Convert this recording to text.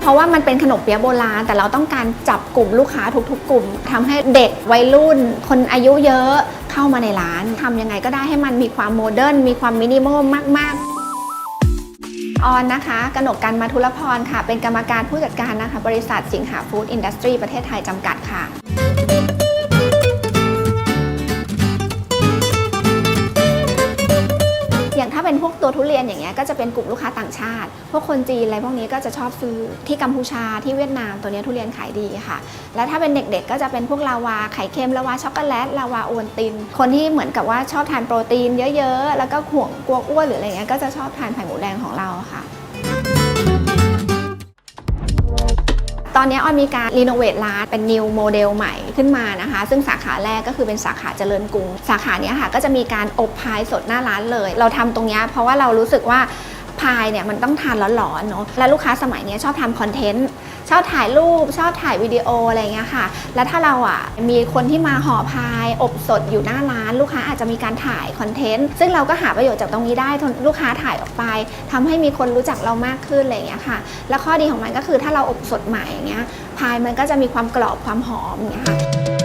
เพราะว่ามันเป็นขนมเปี๊ยะโบราณ แต่เราต้องการจับกลุ่มลูกค้าทุกๆ กลุ่มทำให้เด็กวัยรุ่น คนอายุเยอะเข้ามาในร้านทำยังไงก็ได้ให้มันมีความโมเดิร์นมีความมินิมอลมากๆออนนะคะกนกกันมาทุลพรค่ะ เป็นกรรมการผู้จัดการนะคะ บริษัทสิงหาฟู้ดอินดัสทรีประเทศไทยจำกัดค่ะ พวกตัวทุเรียนอย่างเงี้ยก็จะเป็นกลุ่มลูกค้าต่างชาติ พวกคนจีนอะไรพวกนี้ก็จะชอบซื้อที่กัมพูชาที่เวียดนามตัวเนี้ยทุเรียนขายดีค่ะ แล้วถ้าเป็นเด็กๆ ก็จะเป็นพวกลาวาไข่เค็มลาวาช็อกโกแลตลาวาโอวัลติน คนที่เหมือนกับว่าชอบทานโปรตีนเยอะๆ แล้วก็ห่วงกลัวอ้วนหรืออะไรเงี้ยก็จะชอบทานไข่หมูแดงของเราค่ะ อนนี้ออนมีการรีโนเวทร้านเป็นนิวโมเดลใหม่ขึ้นมานะคะ ซึ่งสาขาแรกก็คือเป็นสาขาเจริญกรุง สาขาเนี้ยค่ะก็จะมีการอบพายสดหน้าร้านเลย เราทำตรงเนี้ยเพราะว่าเรารู้สึกว่า พายเนี่ยมันต้องทานร้อนๆเนาะและลูกค้าสมัยนี้ชอบทำคอนเทนต์ชอบถ่ายรูป ชอบถ่ายวิดีโออะไรเงี้ยค่ะ แล้วถ้าเราอะมีคนที่มาห่อพาย อบสดอยู่หน้าร้าน ลูกค้าอาจจะมีการถ่ายคอนเทนต์ซึ่งเราก็หาประโยชน์จากตรงนี้ได้ลูกค้าถ่ายออกไปทำให้มีคนรู้จักเรามากขึ้นอะไรเงี้ยค่ะ แล้วข้อดีของมันก็คือถ้าเราอบสดใหม่อย่างเงี้ยพายมันก็จะมีความกรอบความหอมอย่างเงี้ยค่ะ